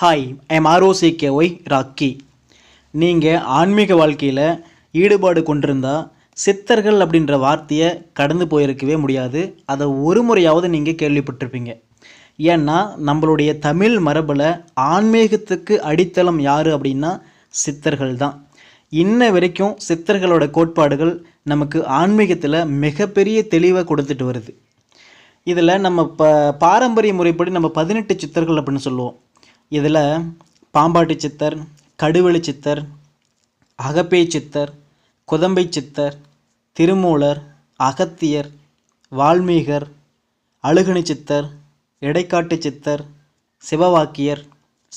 Hi M ஆர்ஓசிகேஒய் rakhi. நீங்கள் ஆன்மீக வாழ்க்கையில் ஈடுபாடு கொண்டிருந்தால் சித்தர்கள் அப்படின்ற வார்த்தையை கடந்து போயிருக்கவே முடியாது. அதை ஒரு முறையாவது நீங்கள் கேள்விப்பட்டிருப்பீங்க. ஏன்னா நம்மளுடைய தமிழ் மரபில் ஆன்மீகத்துக்கு அடித்தளம் யார் அப்படின்னா சித்தர்கள் தான். இன்ன வரைக்கும் சித்தர்களோட கோட்பாடுகள் நமக்கு ஆன்மீகத்தில் மிகப்பெரிய தெளிவை கொடுத்துட்டு வருது. இதில் நம்ம ப பாரம்பரிய முறைப்படி நம்ம பதினெட்டு சித்தர்கள் அப்படின்னு சொல்லுவோம். இதில் பாம்பாட்டி சித்தர் கடுவெளி சித்தர் அகப்பே சித்தர் குதம்பை சித்தர் திருமூலர் அகத்தியர் வால்மீகர் அழுகணி சித்தர் இடைக்காட்டு சித்தர் சிவவாக்கியர்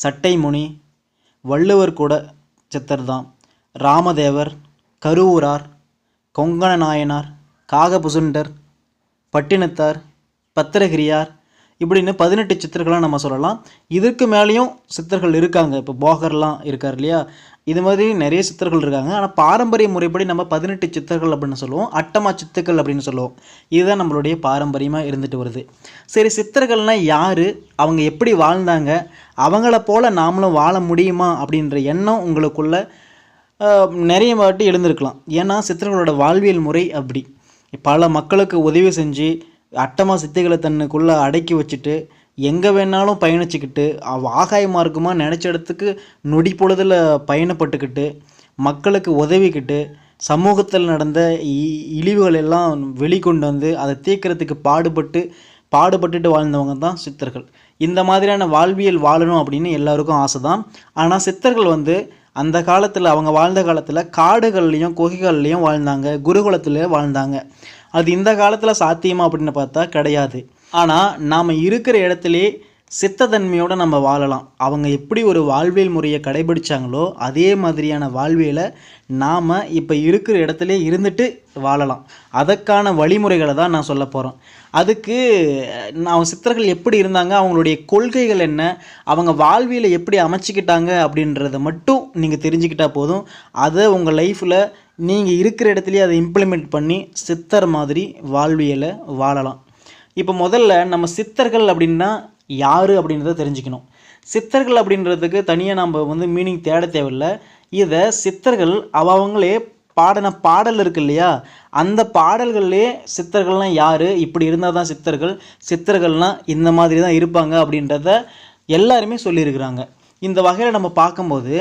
சட்டைமுனி வள்ளுவர் கூட சித்தர் தான். ராமதேவர் கருவூரார் கொங்கண நாயனார் காகபுசுண்டர் பட்டினத்தார் பத்திரகிரியார் இப்படின்னு பதினெட்டு சித்தர்களாக நம்ம சொல்லலாம். இதற்கு மேலேயும் சித்தர்கள் இருக்காங்க. இப்போ போகர்லாம் இருக்கார் இல்லையா? இது மாதிரி நிறைய சித்தர்கள் இருக்காங்க. ஆனால் பாரம்பரிய முறைப்படி நம்ம பதினெட்டு சித்தர்கள் அப்படின்னு சொல்லுவோம். அட்டமா சித்துக்கள் அப்படின்னு சொல்லுவோம். இதுதான் நம்மளுடைய பாரம்பரியமாக இருந்துட்டு வருது. சரி சித்தர்கள்னால் யார்? அவங்க எப்படி வாழ்ந்தாங்க? அவங்கள போல் நாமளும் வாழ முடியுமா? அப்படின்ற எண்ணம் உங்களுக்குள்ள நிறைய வாட்டி எழுந்திருக்கலாம். ஏன்னா சித்தர்களோட வாழ்வியல் முறை அப்படி. பல மக்களுக்கு உதவி செஞ்சு அட்டமா சித்தைகளை தன்னுக்குள்ளே அடக்கி வச்சுட்டு எங்கே வேணாலும் பயணிச்சுக்கிட்டு அவ ஆகாய மார்க்கமாக நினச்ச இடத்துக்கு நொடி பொழுதில் பயணப்பட்டுக்கிட்டு மக்களுக்கு உதவிக்கிட்டு சமூகத்தில் நடந்த இ- இழிவுகள் எல்லாம் வெளிக்கொண்டு வந்து அதை தீர்க்கிறதுக்கு பாடுபட்டு பாடுபட்டுட்டு வாழ்ந்தவங்க தான் சித்தர்கள். இந்த மாதிரியான வாழ்வியல் வாழணும் அப்படின்னு எல்லாருக்கும் ஆசை தான் ஆனால் சித்தர்கள் வந்து அந்த காலத்தில் அவங்க வாழ்ந்த காலத்தில் காடுகள்லேயும் குகைகள்லேயும் வாழ்ந்தாங்க குருகுலத்தில் வாழ்ந்தாங்க. அது இந்த காலத்தில் சாத்தியமா அப்படின்னு பார்த்தா கிடையாது. ஆனால் நாம் இருக்கிற இடத்துலே சித்தத்தன்மையோடு நம்ம வாழலாம். அவங்க எப்படி ஒரு வாழ்வியல் முறையை கடைபிடிச்சாங்களோ அதே மாதிரியான வாழ்வியலை நாம் இப்போ இருக்கிற இடத்துல இருந்துட்டு வாழலாம். அதற்கான வழிமுறைகளை தான் நான் சொல்ல போகிறோம் அதுக்கு நான் சித்தர்கள் எப்படி இருந்தாங்க அவங்களுடைய கொள்கைகள் என்ன அவங்க வாழ்வியலை எப்படி அமைச்சிக்கிட்டாங்க அப்படின்றத மட்டும் நீங்கள் தெரிஞ்சுக்கிட்டால் போதும். அதை உங்கள் லைஃப்பில் நீங்கள் இருக்கிற இடத்துலையே அதை இம்ப்ளிமெண்ட் பண்ணி சித்தர் மாதிரி வாழ்வியலை வாழலாம். இப்போ முதல்ல நம்ம சித்தர்கள் அப்படின்னா யார் அப்படின்றத தெரிஞ்சுக்கணும். சித்தர்கள் அப்படின்றதுக்கு தனியாக நம்ம வந்து மீனிங் தேட தேவையில்ல. இதை சித்தர்கள் அவ அவங்களே பாடின பாடல் இருக்கு இல்லையா? அந்த பாடல்கள்லேயே சித்தர்கள்லாம் யார்? இப்படி இருந்தால் தான் சித்தர்கள். சித்தர்கள்லாம் இந்த மாதிரி தான் இருப்பாங்க அப்படின்றத எல்லாருமே சொல்லியிருக்கிறாங்க. இந்த வகையில் நம்ம பார்க்கும்போது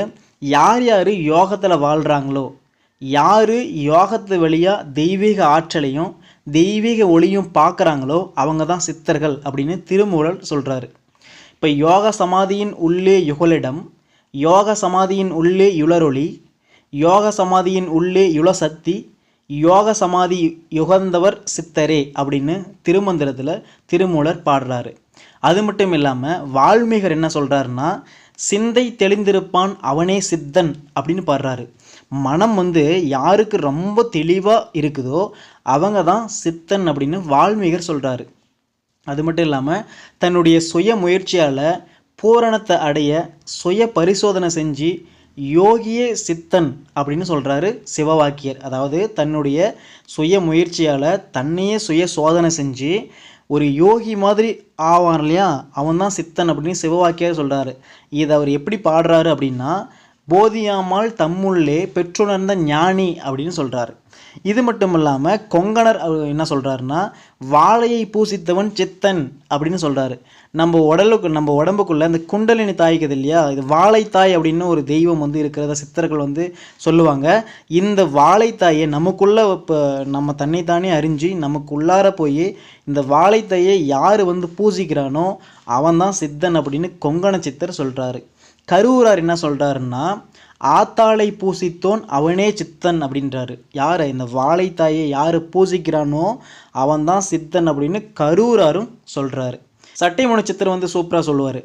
யார் யார் யோகத்தில் வாழ்கிறாங்களோ யார் யோகத்து வழியாக தெய்வீக ஆற்றலையும் தெய்வீக ஒளியும் பார்க்குறாங்களோ அவங்க தான் சித்தர்கள் அப்படின்னு திருமூலர் சொல்கிறாரு இப்போ யோக சமாதியின் உள்ளே யுகலிடம் யோக சமாதியின் உள்ளே யுளரொளி யோக சமாதியின் உள்ளே யுளசக்தி யோக சமாதி யுகந்தவர் சித்தரே அப்படின்னு திருமந்திரத்தில் திருமூலர் பாடுறாரு. அது மட்டும் இல்லாமல் வால்மீகர் என்ன சொல்கிறாருன்னா சிந்தை தெளிந்திருப்பான் அவனே சித்தன் அப்படின்னு பாடுறாரு. மனம் வந்து யாருக்கு ரொம்ப தெளிவாக இருக்குதோ அவங்க தான் சித்தன் அப்படின்னு வால்மீகர் சொல்கிறாரு அது மட்டும் இல்லாமல் தன்னுடைய சுய முயற்சியால் பூரணத்தை அடைய சுய பரிசோதனை செஞ்சு யோகியே சித்தன் அப்படின்னு சொல்கிறாரு சிவவாக்கியர். அதாவது தன்னுடைய சுய முயற்சியால் தன்னையே சுய சோதனை செஞ்சு ஒரு யோகி மாதிரி ஆவான் இல்லையா? அவன் தான் சித்தன் அப்படின்னு சிவவாக்கியர் சொல்கிறாரு இதை அவர் எப்படி பாடுறாரு அப்படின்னா போதியாமால் தம்முள்ளே பெற்றுணர்ந்த ஞானி அப்படின்னு சொல்கிறாரு இது மட்டும் இல்லாமல் கொங்கணர் அவர் என்ன சொல்கிறாருன்னா வாழையை பூசித்தவன் சித்தன் அப்படின்னு சொல்கிறாரு நம்ம உடலுக்கு நம்ம உடம்புக்குள்ளே இந்த குண்டலினி தாய்க்குது இல்லையா? இது வாழைத்தாய் அப்படின்னு ஒரு தெய்வம் வந்து இருக்கிறத சித்தர்கள் வந்து சொல்லுவாங்க. இந்த வாழைத்தாயை நமக்குள்ளே இப்போ நம்ம தன்னைத்தானே அறிஞ்சு நமக்குள்ளார போய் இந்த வாழைத்தாயை யார் வந்து பூசிக்கிறானோ அவன் தான் சித்தன் அப்படின்னு கொங்கண சித்தர் சொல்கிறாரு கரூரார் என்ன சொல்கிறாருன்னா ஆத்தாளை பூசித்தோன் அவனே சித்தன் அப்படின்றாரு. யார்? இந்த வாழைத்தாயை யார் பூசிக்கிறானோ அவன் தான் சித்தன் அப்படின்னு கரூராரும் சொல்கிறாரு சட்டைமுனை சித்தர் வந்து சூப்பராக சொல்லுவார்.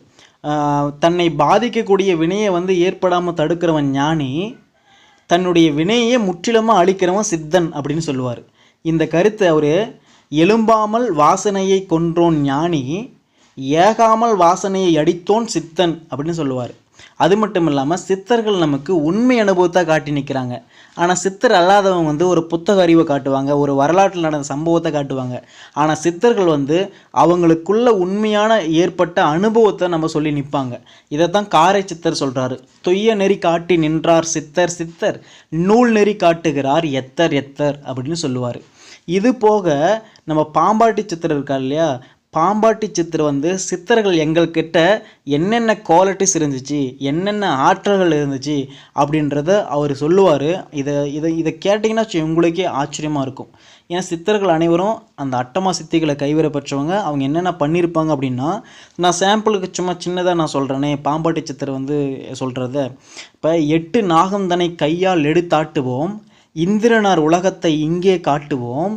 தன்னை பாதிக்கக்கூடிய வினையை வந்து ஏற்படாமல் தடுக்கிறவன் ஞானி தன்னுடைய வினையை முற்றிலுமாக அழிக்கிறவன் சித்தன் அப்படின்னு சொல்லுவார். இந்த கருத்தை அவர் எழும்பாமல் வாசனையை கொன்றோன் ஞானி ஏகாமல் வாசனையை அடித்தோன் சித்தன் அப்படின்னு சொல்லுவார். அது மட்டும் இல்லாமல் சித்தர்கள் நமக்கு உண்மை அனுபவத்தை காட்டி நிற்கிறாங்க ஆனால் சித்தர் அல்லாதவங்க வந்து ஒரு புத்தக அறிவை காட்டுவாங்க ஒரு வரலாற்றில் நடந்த சம்பவத்தை காட்டுவாங்க. ஆனால் சித்தர்கள் வந்து அவங்களுக்குள்ள உண்மையான ஏற்பட்ட அனுபவத்தை நம்ம சொல்லி நிற்பாங்க இதை தான் காரை சித்தர் சொல்கிறாரு தொய்ய நெறி காட்டி நின்றார் சித்தர் சித்தர். நூல் நெறி காட்டுகிறார் எத்தர் எத்தர் அப்படின்னு சொல்லுவார். இது போக நம்ம பாம்பாட்டி சித்தர் இருக்கா இல்லையா? பாம்பாட்டி சித்தர் வந்து சித்தர்கள் எங்கள்கிட்ட என்னென்ன குவாலிட்டிஸ் இருந்துச்சு என்னென்ன ஆற்றல்கள் இருந்துச்சு அப்படின்றத அவர் சொல்லுவார். இதை இதை இதை கேட்டிங்கன்னா உங்களுக்கே ஆச்சரியமாக இருக்கும். ஏன்னா சித்தர்கள் அனைவரும் அந்த அட்டமா சித்திகளை கைவிட பெற்றவங்க. அவங்க என்னென்ன பண்ணியிருப்பாங்க அப்படின்னா நான் சாம்பிளுக்கு சும்மா சின்னதாக நான் சொல்கிறேனே பாம்பாட்டி சித்தர் வந்து சொல்கிறத இப்போ எட்டு நாகந்தனை கையால் எடுத்தாட்டுவோம் இந்திரனார் உலகத்தை இங்கே காட்டுவோம்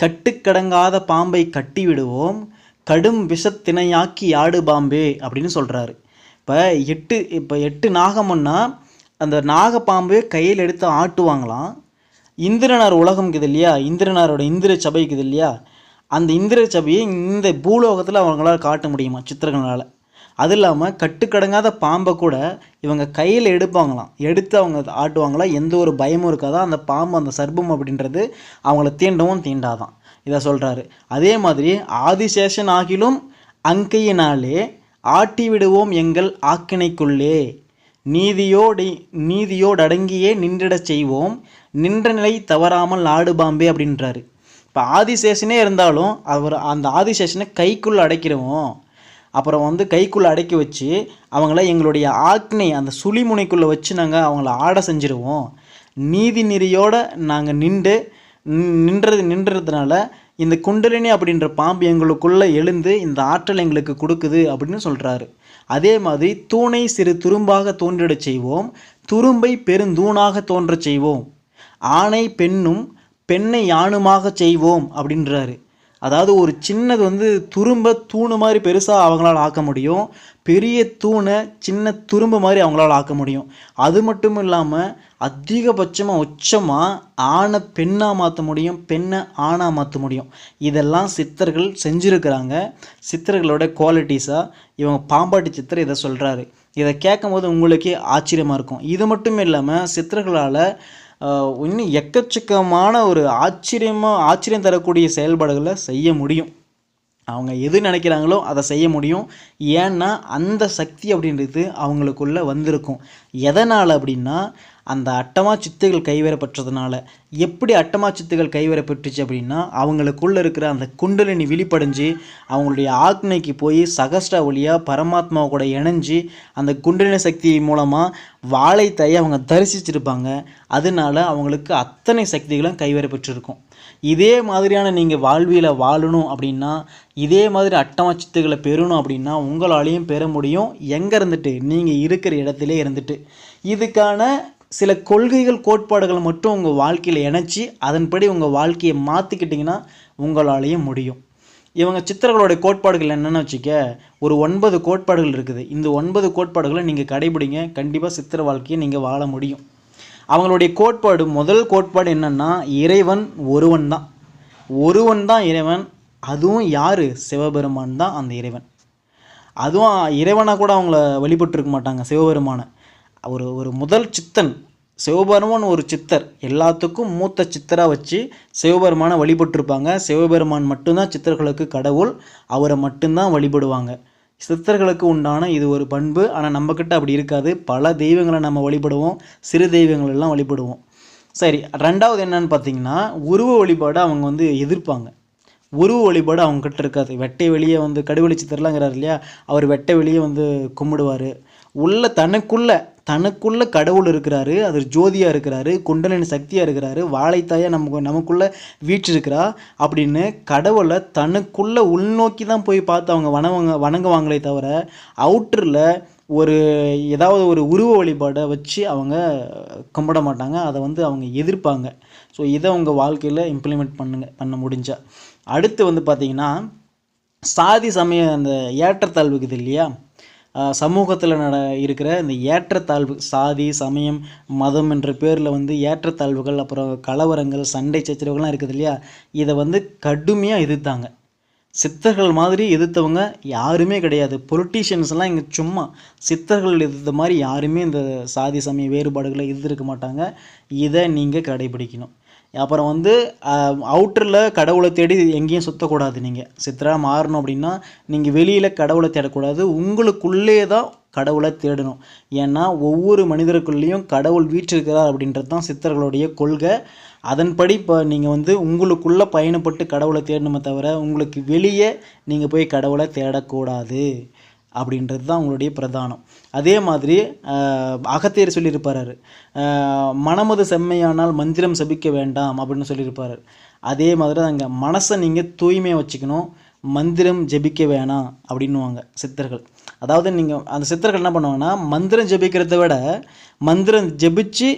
கட்டுக்கடங்காத பாம்பை கட்டிவிடுவோம் கடும் விஷத்தினையாக்கி யாடு பாம்பே அப்படின்னு சொல்கிறாரு இப்போ எட்டு இப்போ எட்டு நாகம்னா அந்த நாகப்பாம்பு கையில் எடுத்து ஆட்டுவாங்களாம். இந்திரனார் உலகம் இருக்குது இல்லையா? இந்திரனாரோட இந்திர சபை இருக்குது இல்லையா? அந்த இந்திர சபையை இந்த பூலோகத்தில் அவங்களால காட்ட முடியுமா சித்திரங்களால் அது இல்லாமல் கட்டுக்கடங்காத பாம்பை கூட இவங்க கையில் எடுப்பாங்களாம். எடுத்து அவங்க ஆட்டுவாங்களாம் எந்த ஒரு பயமும் இருக்காதான் அந்த பாம்பு அந்த சர்ப்பம் அப்படின்றது அவங்கள தீண்டவும் தீண்டாதான். இதை சொல்கிறாரு அதே மாதிரி ஆதிசேஷன் ஆகிலும் அங்கையினாலே ஆட்டி விடுவோம் எங்கள் ஆக்கினைக்குள்ளே. நீதியோடு நீதியோடடங்கியே நின்றிடச் செய்வோம். நின்ற நிலை தவறாமல் ஆடு பாம்பே அப்படின்றாரு. இப்போ ஆதிசேஷனே இருந்தாலும் அவர் அந்த ஆதிசேஷனை கைக்குள்ளே அடைக்கிறோம். அப்புறம் வந்து கைக்குள்ளே அடக்கி வச்சு அவங்கள எங்களுடைய ஆக்னை அந்த சுழிமுனைக்குள்ளே வச்சு நாங்கள் அவங்கள ஆட செஞ்சிருவோம். நீதி நெறியோடு நாங்கள் நின்று நின்றது நின்றதுனால இந்த குண்டலினி அப்படின்ற பாம்பு எங்களுக்குள்ளே எழுந்து இந்த ஆற்றல் எங்களுக்கு கொடுக்குது அப்படின்னு சொல்கிறாரு அதே மாதிரி தூணை சிறு துரும்பாக தோன்றிடச் செய்வோம் துரும்பை பெருந்தூணாக தோன்றச் செய்வோம். ஆணை பெண்ணும் பெண்ணை யானுமாக செய்வோம் அப்படின்றாரு. அதாவது ஒரு சின்னது வந்து துரும்ப தூணு மாதிரி பெருசாக அவங்களால் ஆக்க முடியும். பெரிய தூணை சின்ன துரும்பு மாதிரி அவங்களால் ஆக்க முடியும். அது மட்டும் இல்லாமல் அதிகபட்சமாக உச்சமாக ஆணை பெண்ணாக மாற்ற முடியும் பெண்ணை ஆணாக மாற்ற முடியும். இதெல்லாம் சித்தர்கள் செஞ்சுருக்கிறாங்க. சித்தர்களோட குவாலிட்டிஸாக இவங்க பாம்பாட்டி சித்தர் இதை சொல்கிறாரு இதை கேட்கும்போது உங்களுக்கே ஆச்சரியமாக இருக்கும். இது மட்டும் இல்லாமல் சித்தர்களால் இன்னும் எக்கச்சக்கமான ஒரு ஆச்சரியமாக ஆச்சரியம் தரக்கூடிய செயல்பாடுகளை செய்ய முடியும். அவங்க எது நினைக்கிறாங்களோ அதை செய்ய முடியும். ஏன்னா அந்த சக்தி அப்படின்றது அவங்களுக்குள்ள வந்திருக்கும். எதனால் அப்படின்னா அந்த அட்டமா சித்துகள் கைவேறப்பட்டதுனால எப்படி அட்டமா சித்துகள் கைவேறப்பட்டுச்சு அப்படின்னா அவங்களுக்குள்ள இருக்கிற அந்த குண்டலினி விழிப்படைஞ்சு அவங்களுடைய ஆக்னைக்கு போய் சகஸ்டா வழியாக பரமாத்மா கூட இணைஞ்சு அந்த குண்டலினி சக்தி மூலமாக வாழைத்தாயை அவங்க தரிசிச்சிருப்பாங்க. அதனால அவங்களுக்கு அத்தனை சக்திகளும் கைவேறப்பட்டிருக்கும் இதே மாதிரியான நீங்கள் வாழ்வியில் வாழணும் அப்படின்னா இதே மாதிரி அட்டமா சித்துகளை பெறணும் அப்படின்னா உங்களாலையும் பெற முடியும். எங்கே இருந்துட்டு? நீங்கள் இருக்கிற இடத்துல இருந்துட்டு. இதுக்கான சில கொள்கைகள் கோட்பாடுகள் மட்டும் உங்கள் வாழ்க்கையில் இணைச்சி அதன்படி உங்கள் வாழ்க்கையை மாற்றிக்கிட்டிங்கன்னா உங்களாலேயும் முடியும். இவங்க சித்தர்களோட கோட்பாடுகள் என்னென்னு வச்சுக்க ஒரு ஒன்பது கோட்பாடுகள் இருக்குது. இந்த ஒன்பது கோட்பாடுகளை நீங்கள் கடைபிடிங்க. கண்டிப்பாக சித்திர வாழ்க்கையை நீங்கள் வாழ முடியும். அவங்களுடைய கோட்பாடு முதல் கோட்பாடு என்னன்னா இறைவன் ஒருவன் தான். ஒருவன் தான் இறைவன். அதுவும் யார்? சிவபெருமான் தான் அந்த இறைவன். அதுவும் இறைவனாக கூட அவங்கள வழிபட்டுருக்க மாட்டாங்க சிவபெருமானை. ஒரு ஒரு முதல் சித்தன் சிவபெருமான் ஒரு சித்தர். எல்லாத்துக்கும் மூத்த சித்தராக வச்சு சிவபெருமானை வழிபட்டிருப்பாங்க. சிவபெருமான் மட்டும்தான் சித்தர்களுக்கு கடவுள் அவரை மட்டும்தான் வழிபடுவாங்க. சித்தர்களுக்கு உண்டான இது ஒரு பண்பு. ஆனால் நம்மக்கிட்ட அப்படி இருக்காது. பல தெய்வங்களை நம்ம வழிபடுவோம். சிறு தெய்வங்களெல்லாம் வழிபடுவோம். சரி ரெண்டாவது என்னன்னு பார்த்தீங்கன்னா உருவ வழிபாடு அவங்க வந்து எதிர்ப்பாங்க. உருவ வழிபாடு அவங்கக்கிட்ட இருக்காது. வெட்டை வெளியே வந்து கடுவெளி சித்தர்லாங்கிறார் இல்லையா? அவர் வெட்டை வெளியே வந்து கும்பிடுவார். உள்ள தனக்குள்ள தனக்குள்ள கடவுள் இருக்கிறாரு அது ஜோதியாக இருக்கிறாரு குண்டலின் சக்தியாக இருக்கிறாரு வாழைத்தாயாக நமக்கு நமக்குள்ள வீற்றிருக்கிறா அப்படின்னு கடவுளை தனக்குள்ள உள்நோக்கி தான் போய் பார்த்து அவங்க வணங்க வணங்குவாங்களே தவிர அவுட்டரில் ஒரு ஏதாவது ஒரு உருவ வழிபாடை வச்சு அவங்க கும்பிட மாட்டாங்க. அதை வந்து அவங்க எதிர்ப்பாங்க. ஸோ இதை உங்கள் வாழ்க்கையில் இம்ப்ளிமெண்ட் பண்ணுங்க பண்ண முடிஞ்சா. அடுத்து வந்து பார்த்திங்கன்னா சாதி சமய அந்த ஏற்றத்தாழ்வு இருக்குது இல்லையா? சமூகத்தில் நட இருக்கிற இந்த ஏற்றத்தாழ்வு சாதி சமயம் மதம் என்ற பேரில் வந்து ஏற்றத்தாழ்வுகள் அப்புறம் கலவரங்கள் சண்டை சச்சரவுகள்லாம் இருக்குது இல்லையா? இதை வந்து கடுமையாக எதிர்த்தாங்க. சித்தர்கள் மாதிரி எதிர்த்தவங்க யாருமே கிடையாது. பொலிட்டீஷியன்ஸ்லாம் இங்கே சும்மா சித்தர்கள் எதிர்த்த மாதிரி யாருமே இந்த சாதி சமய வேறுபாடுகளை எதிர்க்க மாட்டாங்க. இதை நீங்கள் கடைபிடிக்கணும். அப்புறம் வந்து அவுட்டரில் கடவுளை தேடி எங்கேயும் சுற்றக்கூடாது நீங்கள் சித்தராக மாறணும் அப்படின்னா நீங்கள் வெளியில் கடவுளை தேடக்கூடாது. உங்களுக்குள்ளே தான் கடவுளை தேடணும். ஏன்னா ஒவ்வொரு மனிதருக்குள்ளேயும் கடவுள் வீற்றிருக்கிறார் அப்படின்றது தான் சித்தர்களுடைய கொள்கை. அதன்படி இப்போ நீங்கள் வந்து உங்களுக்குள்ளே பயணப்பட்டு கடவுளை தேடணுமே தவிர உங்களுக்கு வெளியே நீங்கள் போய் கடவுளை தேடக்கூடாது. அப்படின்றது தான் அவங்களுடைய பிரதானம். அதே மாதிரி அகத்தியர் சொல்லியிருப்பார். மனமது செம்மையானால் மந்திரம் சபிக்க வேண்டாம் அப்படின்னு சொல்லியிருப்பார். அதே மாதிரி தான் அங்கே மனசை நீங்கள் தூய்மையாக வச்சுக்கணும். மந்திரம் ஜெபிக்க வேணாம் அப்படின்னுவாங்க சித்தர்கள். அதாவது நீங்கள் அந்த சித்தர்கள் என்ன பண்ணுவாங்கன்னா மந்திரம் ஜெபிக்கிறத விட மந்திரம் ஜெபிச்சு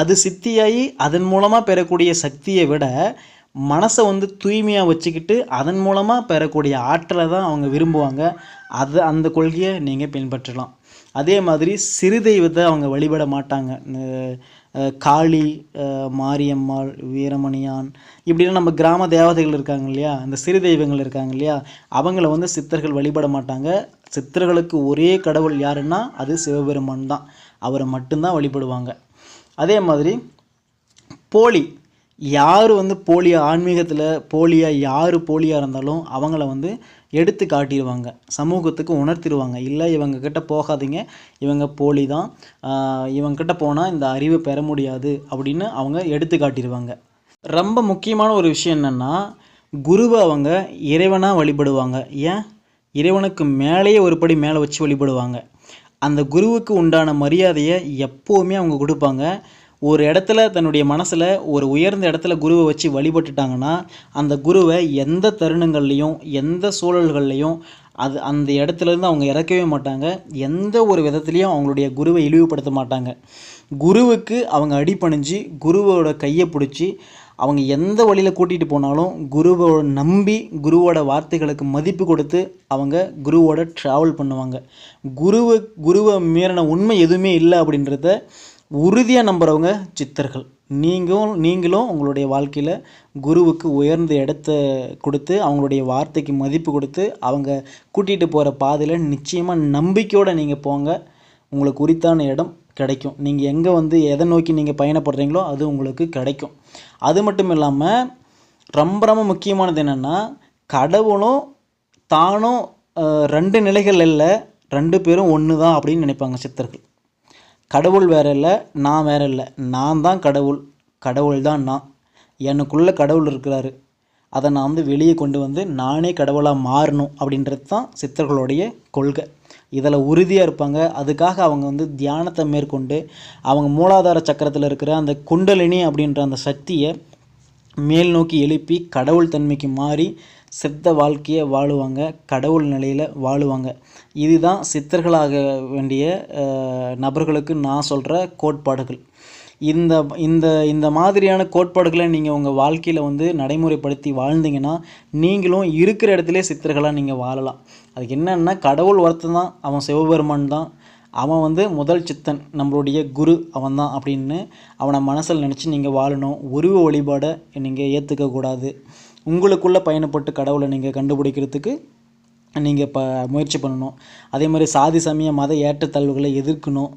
அது சித்தியாகி அதன் மூலமாக பெறக்கூடிய சக்தியை விட மனசை வந்து தூய்மையாக வச்சுக்கிட்டு அதன் மூலமாக பெறக்கூடிய ஆற்றலை தான் அவங்க விரும்புவாங்க. அது அந்த கொள்கையை நீங்கள் பின்பற்றலாம். அதே மாதிரி சிறு தெய்வத்தை அவங்க வழிபட மாட்டாங்க. காளி மாரியம்மாள் வீரமணியான் இப்படிலாம் நம்ம கிராம தேவதைகள் இருக்காங்க இல்லையா? அந்த சிறு தெய்வங்கள் இருக்காங்க இல்லையா? அவங்கள வந்து சித்தர்கள் வழிபட மாட்டாங்க. சித்தர்களுக்கு ஒரே கடவுள் யாருன்னா அது சிவபெருமான் தான். அவரை மட்டும்தான் வழிபடுவாங்க. அதே மாதிரி போலி யார் வந்து போலியாக ஆன்மீகத்தில் போலியா யார் போலியாக இருந்தாலும் அவங்கள வந்து எடுத்து காட்டிடுவாங்க. சமூகத்துக்கு உணர்த்திடுவாங்க. இல்லை இவங்க கிட்ட போகாதீங்க. இவங்க போலி தான். இவங்கக்கிட்ட இவங்க கிட்ட போனால் இந்த அறிவை பெற முடியாது. அப்படின்னு அவங்க எடுத்து காட்டிடுவாங்க. ரொம்ப முக்கியமான ஒரு விஷயம் என்னென்னா குருவை அவங்க இறைவனாக வழிபடுவாங்க. ஏன்? இறைவனுக்கு மேலேயே ஒரு படி மேலே வச்சு வழிபடுவாங்க. அந்த குருவுக்கு உண்டான மரியாதையை எப்போவுமே அவங்க கொடுப்பாங்க. ஒரு இடத்துல தன்னுடைய மனசில் ஒரு உயர்ந்த இடத்துல குருவை வச்சு வழிபட்டுட்டாங்கன்னா அந்த குருவை எந்த தருணங்கள்லையும் எந்த சூழல்கள்லையும் அது அந்த இடத்துல இருந்து அவங்க இறக்கவே மாட்டாங்க. எந்த ஒரு விதத்துலேயும் அவங்களுடைய குருவை இழிவுபடுத்த மாட்டாங்க. குருவுக்கு அவங்க அடிபணிஞ்சு குருவோட கையை பிடிச்சி அவங்க எந்த வழியில் கூட்டிகிட்டு போனாலும் குருவோட நம்பி குருவோட வார்த்தைகளுக்கு மதிப்பு கொடுத்து அவங்க குருவோட ட்ராவல் பண்ணுவாங்க. குருவை குருவை மீறின உண்மை எதுவுமே இல்லை அப்படின்றத உறுதியாக நம்புகிறவங்க சித்தர்கள். நீங்களும் நீங்களும் உங்களுடைய வாழ்க்கையில் குருவுக்கு உயர்ந்த இடத்த கொடுத்து அவங்களுடைய வார்த்தைக்கு மதிப்பு கொடுத்து அவங்க கூட்டிகிட்டு போகிற பாதையில் நிச்சயமாக நம்பிக்கையோடு நீங்கள் போங்க. உங்களுக்கு உரித்தான இடம் கிடைக்கும். நீங்கள் எங்கே வந்து எதை நோக்கி நீங்கள் பயணப்படுறீங்களோ அது உங்களுக்கு கிடைக்கும். அது மட்டும் இல்லாமல் ரொம்ப ரொம்ப முக்கியமானது என்னென்னா கடவுளும் தானும் ரெண்டு நிலைகள் இல்லை ரெண்டு பேரும் ஒன்று தான் அப்படின்னு நினைப்பாங்க சித்தர்கள். கடவுள் வேறு இல்லை நான் வேறு இல்லை. நான் தான் கடவுள். கடவுள் தான் நான். எனக்குள்ளே கடவுள் இருக்கிறாரு. அதை நான் வந்து வெளியே கொண்டு வந்து நானே கடவுளாக மாறணும் அப்படின்றது தான் சித்தர்களுடைய கொள்கை. இதில் உறுதியாக இருப்பாங்க. அதுக்காக அவங்க வந்து தியானத்தை மேற்கொண்டு அவங்க மூலாதார சக்கரத்தில் இருக்கிற அந்த குண்டலினி அப்படின்ற அந்த சக்தியை மேல் நோக்கி எழுப்பி கடவுள் தன்மைக்கு மாறி சித்த வாழ்க்கையை வாழுவாங்க கடவுள் நிலையில் வாழுவாங்க. இதுதான் சித்தர்களாக வேண்டிய நபர்களுக்கு நான் சொல்கிற கோட்பாடுகள். இந்த இந்த இந்த மாதிரியான கோட்பாடுகளை நீங்கள் உங்கள் வாழ்க்கையில் வந்து நடைமுறைப்படுத்தி வாழ்ந்தீங்கன்னா நீங்களும் இருக்கிற இடத்துல சித்தர்களாக நீங்கள் வாழலாம். அதுக்கு என்னென்னா கடவுள் ஒருத்தன் தான் அவன் சிவபெருமான் தான். அவன் வந்து முதல் சித்தன் நம்மளுடைய குரு அவன் தான் அப்படின்னு அவனை மனசில் நினச்சி நீங்கள் வாழணும். உருவ வழிபாடை நீங்கள் ஏற்றுக்கக்கூடாது உங்களுக்குள்ளே பயணப்பட்டு கடவுளை நீங்கள் கண்டுபிடிக்கிறதுக்கு நீங்கள் இப்போ முயற்சி பண்ணணும். அதே மாதிரி சாதி சமய மத ஏற்றத்தாழ்வுகளை எதிர்க்கணும்.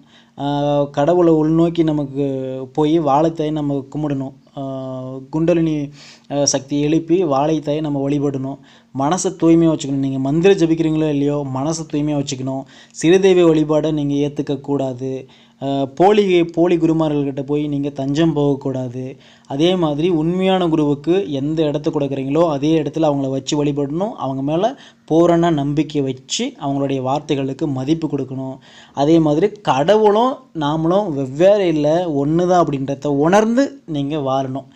கடவுளை உள்நோக்கி நமக்கு போய் வாழைத்தாயை நம்ம கும்பிடணும். குண்டலினி சக்தியை எழுப்பி வாழைத்தாயை நம்ம வழிபடணும். மனசை தூய்மையாக வச்சுக்கணும். நீங்கள் மந்திரம் ஜபிக்கிறீங்களோ இல்லையோ மனசை தூய்மையாக வச்சுக்கணும். சிறுதெய்வ வழிபாடை நீங்கள் ஏற்றுக்கக்கூடாது போலி போலி குருமார்கள்கிட்ட போய் நீங்கள் தஞ்சம் போகக்கூடாது. அதே மாதிரி உண்மையான குருவுக்கு எந்த இடத்த கொடுக்குறீங்களோ அதே இடத்துல அவங்கள வச்சு வழிபடணும். அவங்க மேலே பூரண நம்பிக்கை வச்சு அவங்களுடைய வார்த்தைகளுக்கு மதிப்பு கொடுக்கணும். அதே மாதிரி கடவுளும் நாமளும் வெவ்வேறு இல்லை ஒன்று தான் அப்படின்றத உணர்ந்து நீங்கள் வாழணும்.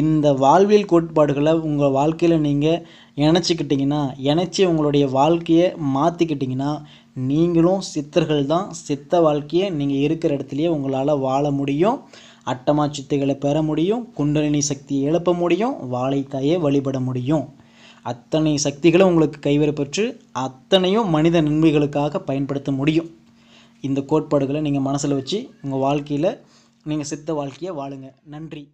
இந்த வாழ்வியல் கோட்பாடுகளை உங்கள் வாழ்க்கையில் நீங்கள் இணைச்சிக்கிட்டிங்கன்னா இணைச்சி உங்களுடைய வாழ்க்கையை மாற்றிக்கிட்டிங்கன்னா நீங்களும் சித்தர்கள் தான் சித்த வாழ்க்கையை நீங்கள் இருக்கிற இடத்துலையே உங்களால் வாழ முடியும். அட்டமா சித்தைகளை பெற முடியும். குண்டலினி சக்தியை எழுப்ப முடியும். வாழைத்தாயை வழிபட முடியும். அத்தனை சக்திகளும் உங்களுக்கு கைவரப்பெற்று அத்தனையும் மனித நன்மைகளுக்காக பயன்படுத்த முடியும். இந்த கோட்பாடுகளை நீங்கள் மனசில் வச்சு உங்கள் வாழ்க்கையில் நீங்கள் சித்த வாழ்க்கையை வாழுங்க. நன்றி.